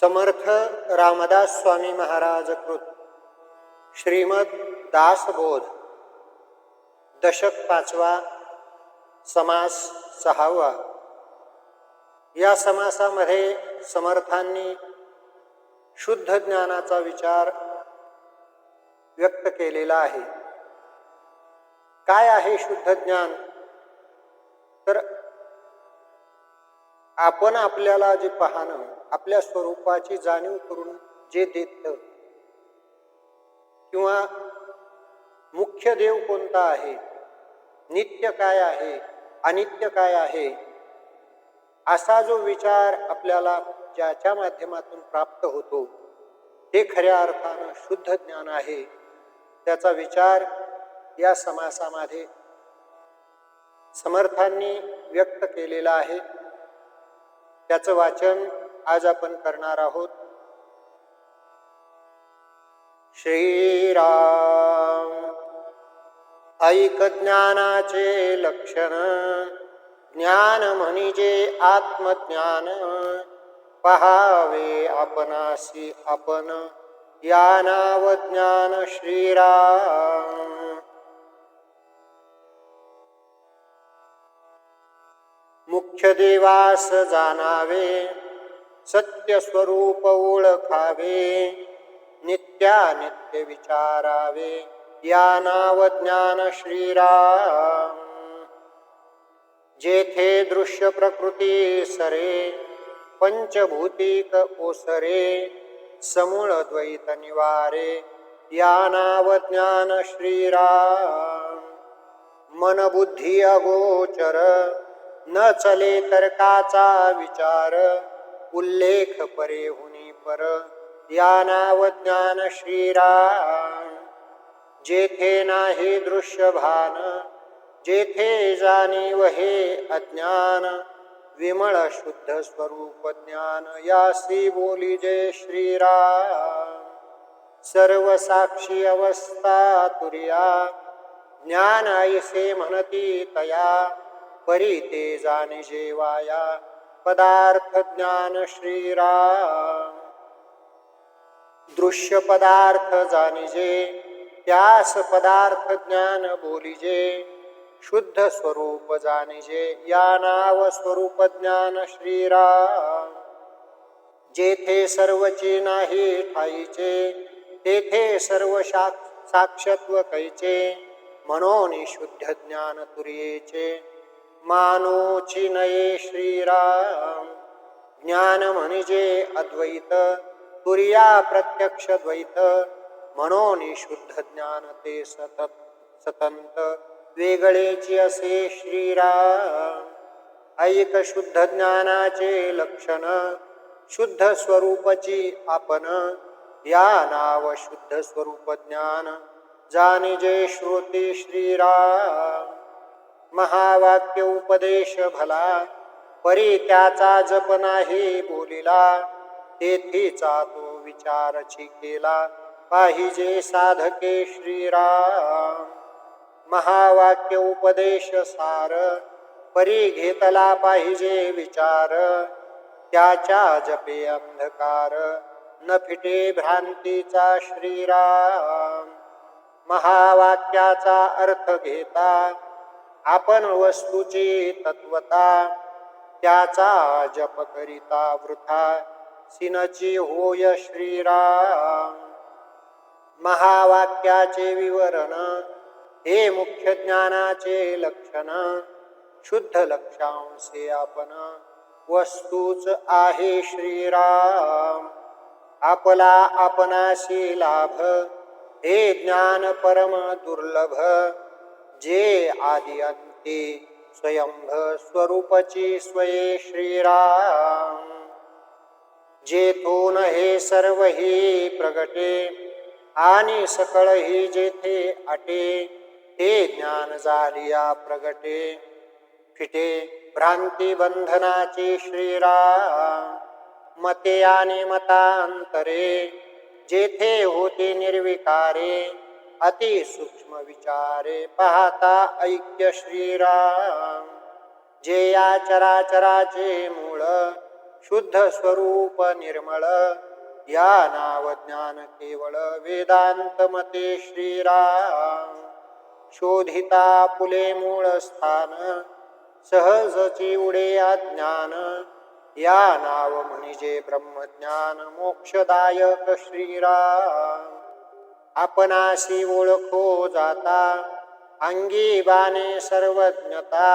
समर्थ रामदास स्वामी महाराज कृत. श्रीमद दासबोध. दशक पाचवा. समास सहावा. या समासामध्ये समर्थांनी शुद्ध ज्ञानाचा विचार व्यक्त केलेला आहे. काय आहे शुद्ध ज्ञान? तर आपण आपल्याला जे पाहणं आपल्या स्वरूपाची जाणीव करून जे देत किंवा मुख्य देव कोणता आहे नित्य काय आहे अनित्य काय आहे असा जो विचार आपल्याला ज्याच्या माध्यमातून प्राप्त होतो हे खऱ्या अर्थानं शुद्ध ज्ञान आहे. त्याचा विचार या समासामध्ये समर्थांनी व्यक्त केलेला आहे. त्याचं वाचन आज आपण करणार आहोत. श्रीराम ऐक ज्ञानाचे लक्षण ज्ञान म्हणजे आत्मज्ञान. पहावे आपणासी आपण या नाव ज्ञान श्रीराम. मुख्य देवास जाणावे सत्य स्वरूप ओळखावे नित्यानित्य विचारावे. या नाव ज्ञान श्रीराम. जेथे दृश्य प्रकृती सरे पंचभूतिक ओसरे समूळ द्वैत निवारे. या नाव ज्ञान श्रीराम. मन बुद्धी अगोचर न चले तर्काचा विचार उल्लेख परे हुनी पर या ज्ञान श्रीराम. जेथे नाही दृश्य भान जेथे जाणीव हे अज्ञान विमळ शुद्ध स्वरूप ज्ञान यासी बोली जय श्रीराम. सर्व साक्षी अवस्था तुर्या ज्ञान ऐसे म्हणती तया परी ते जाणे जेवाया पदार्थ ज्ञान श्रीराम दृश्य पदार्थ जाणिजे त्यास पदार्थ ज्ञान बोलिजे शुद्ध स्वरूप जाणिजे या नाव स्वरूप ज्ञान श्रीराम जेथे सर्वची नाही ठाईचे तेथे सर्व साक्ष साक्षत्व कैचे म्हणून शुद्ध ज्ञान तुर्येचे। मानोची नये श्रीराम। ज्ञान म्हणजे अद्वैत तुर्या प्रत्यक्ष द्वैत। म्हणून शुद्ध ज्ञान ते सतत सतंत। वेगळेची असे श्रीराम। ऐक शुद्ध ज्ञानाचे लक्षण शुद्ध स्वरूपची आपण या नाव शुद्ध स्वरूप ज्ञान। जाणिजे श्रोते श्रीराम। महावाक्य उपदेश भला परी त्याचा जप नाही बोलिला तेथीचा तो विचारची केला पाहिजे साधके श्रीराम. महावाक्य उपदेश सार परी घेतला पाहिजे विचार त्याच्या जपे अंधकार न फिटे भ्रांतीचा श्रीराम. महावाक्याचा अर्थ घेता आपण वस्तूची तत्वता त्याचा जप करिता वृथा सिनची होय श्रीराम. महावाक्याचे विवरण हे मुख्य ज्ञानाचे लक्षण शुद्ध लक्षांसे आपण वस्तूच आहे श्रीराम. आपला आपणाशी लाभ हे ज्ञान परम दुर्लभ जे आदि अंते स्वयंभ स्वरूपची स्वये श्रीराम. जेथून हे सर्व ही प्रगटे आणि सकळ ही जेथे अटे हे ज्ञान झालिया प्रगटे. फिटे भ्रांती बंधनाची श्रीराम मते आणि मतांतरे जेथे होते निर्विकारे अतिसूक्ष्म विचारे पाहता ऐक्य श्रीराम. जे या चराचराचे मूळ शुद्ध स्वरूप निर्मळ या नाव ज्ञान केवळ वेदांत मते श्रीराम. शोधिता पुले मूळ स्थान सहजची उडे अज्ञान या नाव म्हणजे ब्रह्मज्ञान मोक्षदायक श्रीराम. आपणाशी ओळखो जाता अंगी बाने सर्वज्ञता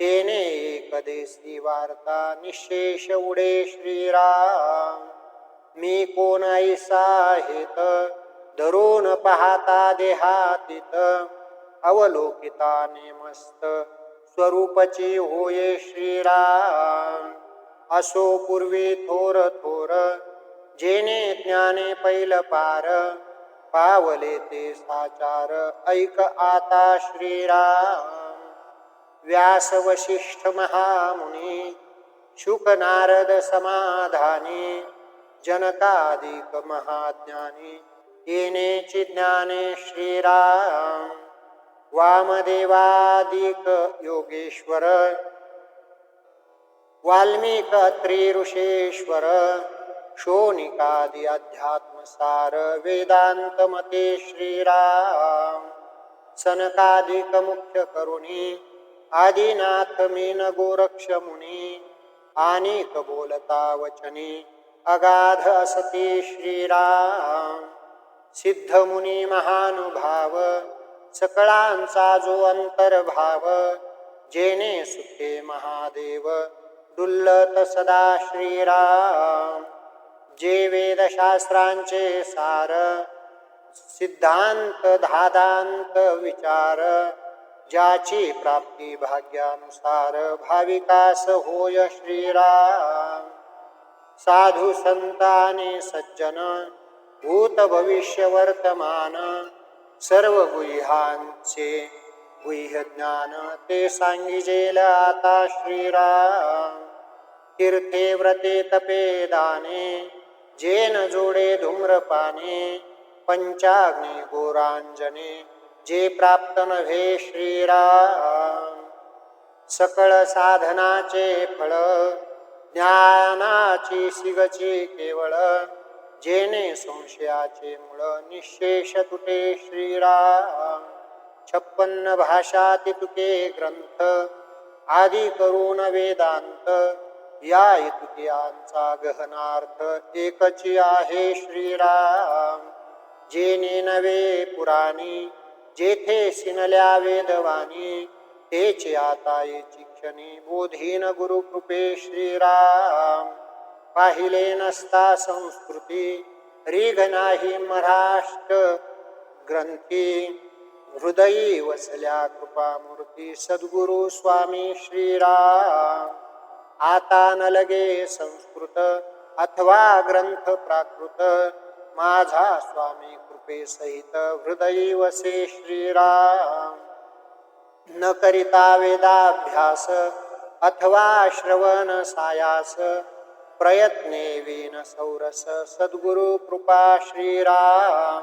तेने एकदेशी वार्ता निशेष उडे श्रीराम. मी कोण ऐसा हेत धरून पाहता देहातीत अवलोकिताने मस्त स्वरूपची होये श्रीराम. असो पूर्वी थोर थोर जेने ज्ञाने पैल पार पावले ते साचार ऐक आता श्रीराम. व्यास वशिष्ठ महामुनी शुक नारद समाधानी जनकाधिक महाज्ञानी येनेची ज्ञाने श्रीराम. वामदेवादिक योगेश्वर वाल्मिक त्रिऋषेश्वर ऋषेश्वर शोनिकादि अध्यात्मसार वेदान्तमते श्रीराम। सनकादिक मुख्य करुणी आदिनाथ मीन गोरक्ष मुनी बोलता वचनी अगाध असती श्रीराम। सिद्ध मुनी महानुभाव सकळांचा जो अंतर्भाव जेने सुखे महादेव डुल्लत सदा श्रीराम। जे वेदशास्त्रांचे सार सिद्धांत धादांत विचार ज्याची प्राप्ती भाग्यानुसार भाविकास होय श्रीराम. साधू संताने सज्जन भूत भविष्य वर्तमान सर्व गुह्यांचे गुह्य ज्ञान ते सांगिजेल आता श्रीराम. तीर्थे व्रते तपे दाने जेन जोडे धूम्रपाने पंचाग्नी गोरांजने जे प्राप्त नव्हे श्रीराम. सकळ साधनाचे फळ ज्ञानाची सिगची केवळ जेने संशयाचे मूळ निशेष तुटे श्रीराम. छप्पन्न भाषा तितुके ग्रंथ आदि करून वेदांत या इतुकियांचा गहनार्थ एकची आहे श्रीराम. जेने नवे पुराणी जेथे सिनल्या वेदवाणी तेचे आता येची क्षणी बोधीन गुरुकृपे श्रीराम. पाहिले नसता संस्कृती रीघ नाही महाराष्ट्र. ग्रंथी हृदयी वसल्या कृपामूर्ती सद्गुरु स्वामी श्रीराम. आता न लगे संस्कृत अथवा ग्रंथ प्राकृत. माझा स्वामी कृपे सहित हृदयी वसे श्रीराम. न करिता वेदाभ्यास अथवा श्रवण सायास. प्रयत्ने विन सौरस सद्गुरु कृपा श्रीराम.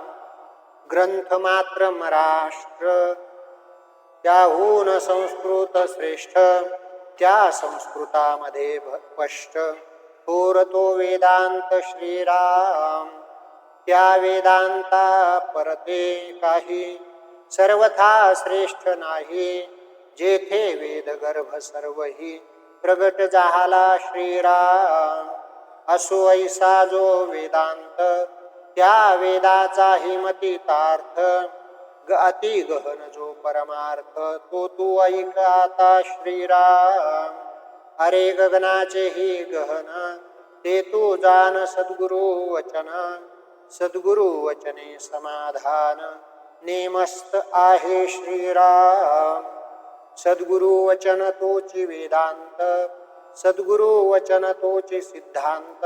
ग्रंथ मात्र महाराष्ट्र त्याहून संस्कृत श्रेष्ठ. त्या संस्कृतामध्ये भ- स्पष्ट थोर तो वेदांत श्रीराम. त्या वेदांता परते काही सर्वथा श्रेष्ठ नाही जेथे वेद गर्भ सर्वही प्रगट जाहाला श्रीराम. असो ऐसा जो वेदांत त्या वेदाचाही मतितार्थ तार्थ अति गहन जो परमार्थ तो तू ऐक आता श्रीराम. अरे गगनाचे ही गहन ते तू जान सद्गुरु वचन. सद्गुरु वचने समाधान नेमस्त आहे श्रीराम. सद्गुरु वचन तोची वेदांत सद्गुरु वचन तोची सिद्धांत.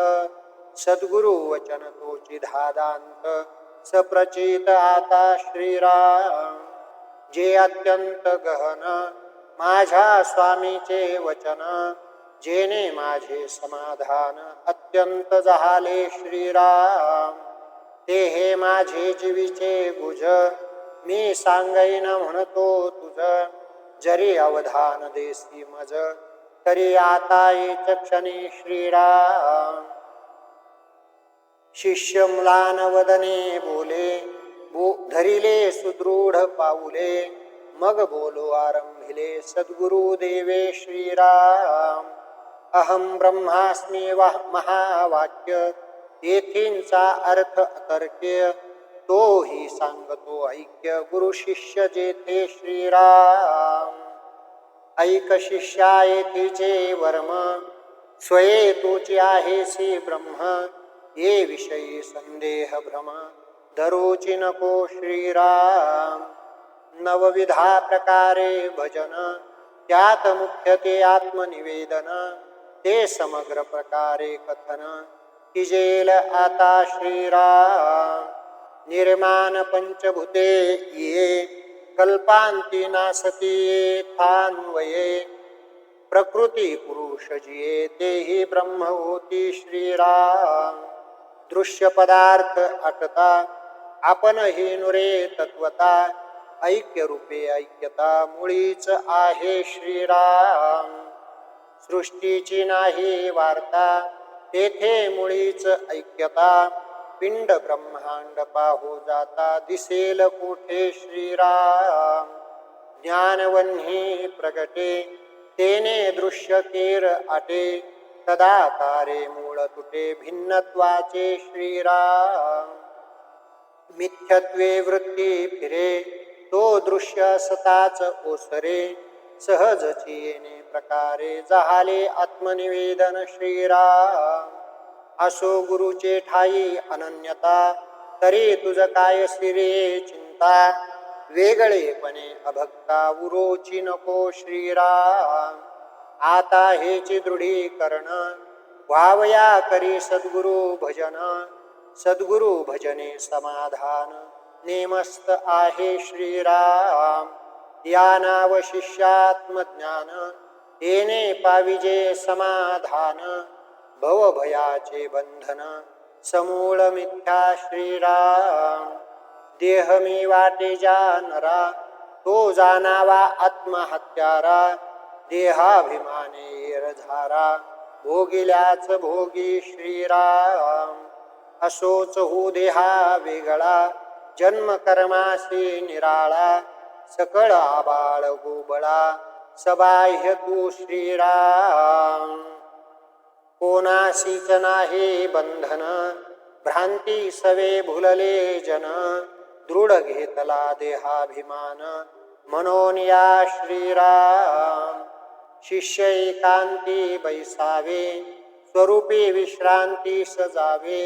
सद्गुरु वचन तोची धादांत. सप्रचित आता श्रीराम जे अत्यंत गहन माझ्या स्वामीचे वचन जेने माझे समाधान अत्यंत झाले श्रीराम. ते हे माझे जीवीचे गुज मी सांगईन म्हणतो तुझ जरी अवधान देसी मज तरी आता येच क्षणी श्रीराम. शिष्य म्लान वदने बोले बो धरिले सुदृढ पाऊले मग बोलो आरंभिले सद्गुरु देवे श्रीराम। अहम ब्रह्मास्मि वा महावाक्य येथींचा अर्थ अतर्क्य तो ही सांगतो ऐक्य गुरु शिष्य जेथे श्रीराम। ऐक शिष्या येथीचे वर्म स्वये तोची आहेसी ब्रह्म ये विषयी संदेह भ्रमा दरोची नको श्रीराम। नवविधा प्रकारे भजन। त्यात मुख्य ते आत्मनिवेदन। ते समग्र प्रकारे कथन। तिजेल आता श्रीराम। निर्माण पंचभूते ये। कल्पांती नासती थान्वये। प्रकृती पुरुष जिये तेही ब्रह्म होती श्रीराम। दृश्य पदार्थ अटता आपण हे नुरे तत्वता ऐक्य रूपे ऐक्यता मुळीच आहे श्रीराम. सृष्टीची नाही वार्ता तेथे मुळीच ऐक्यता पिंड ब्रह्मांड पाहू जाता दिसेल कुठे श्रीराम. ज्ञानवन्ही प्रगटे तेने दृश्य केर आटे तदाकारे मूळ तुटे भिन्नत्वाचे श्रीराम. मिथ्यत्वे वृत्ती फिरे तो दृश्य सताच ओसरे सहज येणे प्रकारे जहाले आत्मनिवेदन श्रीराम. असो गुरुचे ठाई अनन्यता तरी तुझ काय सिरे चिंता वेगळेपणे अभक्ता उरोची नको श्रीराम. आता हेची दृढीकरण. व्हावया करी सद्गुरु भजन. सद्गुरु भजने समाधान. नेमस्त आहे श्रीराम. या नाव शिष्यात्मज्ञान. येणे पाविजे समाधान. भवभयाचे बंधन. समूळ मिथ्या श्रीराम. देह मी वाटे जानरा. तो जाणावा आत्महत्यारा. देहाभिमाने रधारा भोगिल्याच भोगी श्रीराम. असोच हो देहा वेगळा जन्म कर्माशी निराळा सकळ आबाळ गोबळा सबाह्य तू श्रीराम. कोणाशीच नाही बंधन भ्रांती सवे भुलले जन दृढ घेतला देहाभिमान म्हणून या श्रीराम. शिष्य एकांती बैसावे स्वरूपी विश्रांती सजावे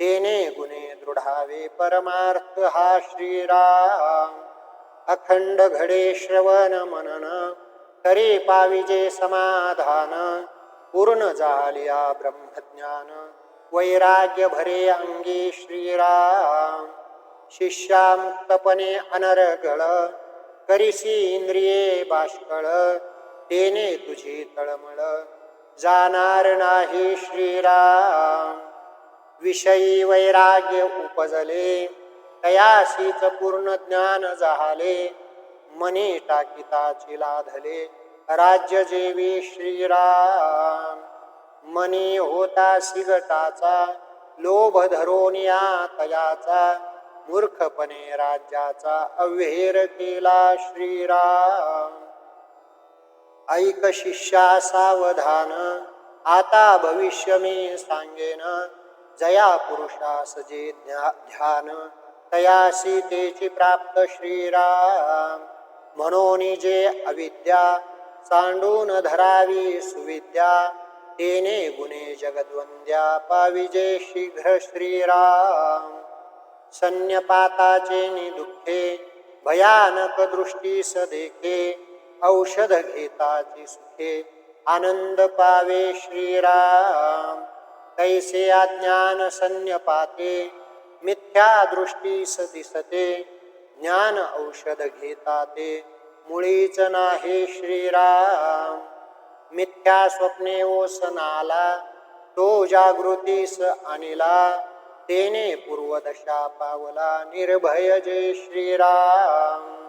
तेने गुणे दृढावे परमार्थ हा श्रीराम। अखंड घडे श्रवण मनन तरी पाविजे समाधान पूर्ण झालिया ब्रह्मज्ञान वैराग्य भरे अंगी श्रीराम। शिष्यामुक्तपणे अनर्गळ करिसी इंद्रिये बाष्कळ तेने तुझी तळमळ. जाणार नाही श्रीराम. विषयी वैराग्य उपजले. तयासीच पूर्ण ज्ञान जहाले. मनी टाकिताची लाधले. राज्य जेवी श्रीराम. मनी होता सिगटाचा. लोभ धरोनिया तयाचा. मूर्खपणे राज्याचा अव्हेर केला श्रीराम. ऐक शिष्या सावधान. आता भविष्य मी सांगेन. जया पुरुषास जे ध्यान तया सीतेची प्राप्त श्रीराम. म्हणून जे अविद्या सांडून धरावी सुविद्या. तेने गुणे जगद्वंद्या पाविजे शीघ्र श्रीराम. सन्यपाताचे निदुःखे भयानक दृष्टीस देखे औषध घेताची सुखे. आनंद पावे श्रीराम. कैसे अज्ञान संन्यपाते मिथ्या दृष्टीस दिसते ज्ञान औषध घेता ते मुळीच नाही श्रीराम. मिथ्या स्वप्ने ओसनाला. तो जागृतीस अनिला तेने पूर्वदशा पावला. निर्भय जय श्रीराम.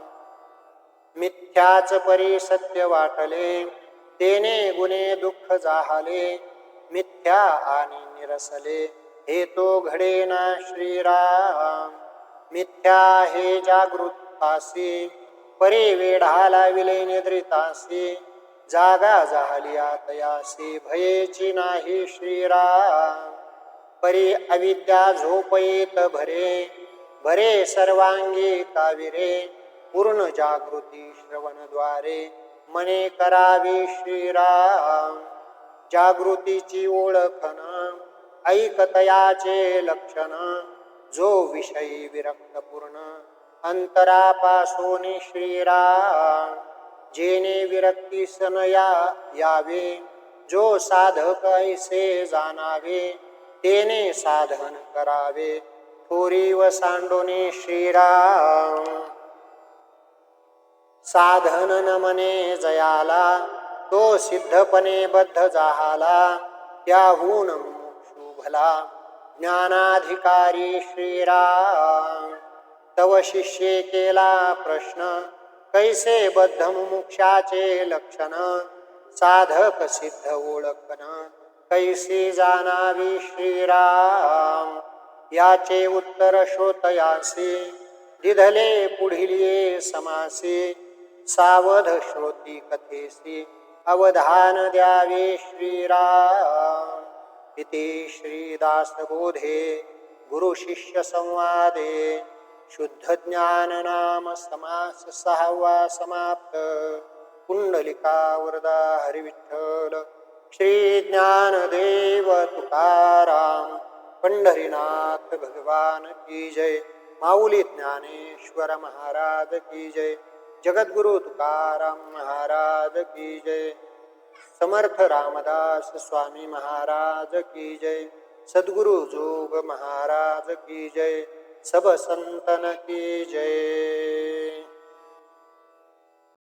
मिथ्याच परी सत्य वाटले. तेने गुणे दुःख जाहले. मिथ्या आणि निरसले. हे तो घडे ना श्रीराम. मिथ्या हे जागृतासी परे वेढाला विले निद्रितासी. जागा झाली आतयासी. भयेची नाही श्रीराम. परी अविद्या झोपयेत भरे. भरे सर्वांगी काविरे. पूर्ण जागृती श्रवणद्वारे मने करावी श्रीराम. जागृतीची ओळखन ऐकतयाचे लक्षण जो विषयी विरक्त पूर्ण अंतरापासून श्रीराम. जेने विरक्ती सनया यावे जो साधक ऐसे जाणावे तेने साधन करावे थोरी व सांडोने श्रीराम. साधन न मने जयाला तो सिद्धपणे बद्ध जाहाला त्याहून शुभला ज्ञानाधिकारी श्रीराम तव शिष्ये केला प्रश्न कैसे बद्ध मुमुक्षाचे लक्षण? साधक सिद्ध ओळखन कैसी जाणावी श्रीराम? याचे उत्तर श्रोतयासी दिधले पुढील समासी. सावध श्रोती कथेसी अवधान द्यावे श्रीराम। इति श्रीदासबोधे गुरुशिष्य संवादे शुद्ध ज्ञान नाम समास सहावा समाप्त। कुंडलिका वरदा हरिविठ्ठल। श्री तुकाराम। पंढरीनाथ भगवान की जय। माऊली ज्ञानेश्वर महाराज की जय। जगद्गुरु तुकाराम महाराज की जय. समर्थ रामदास स्वामी महाराज की जय. सद्गुरु जोग महाराज की जय. सब संतन की जय.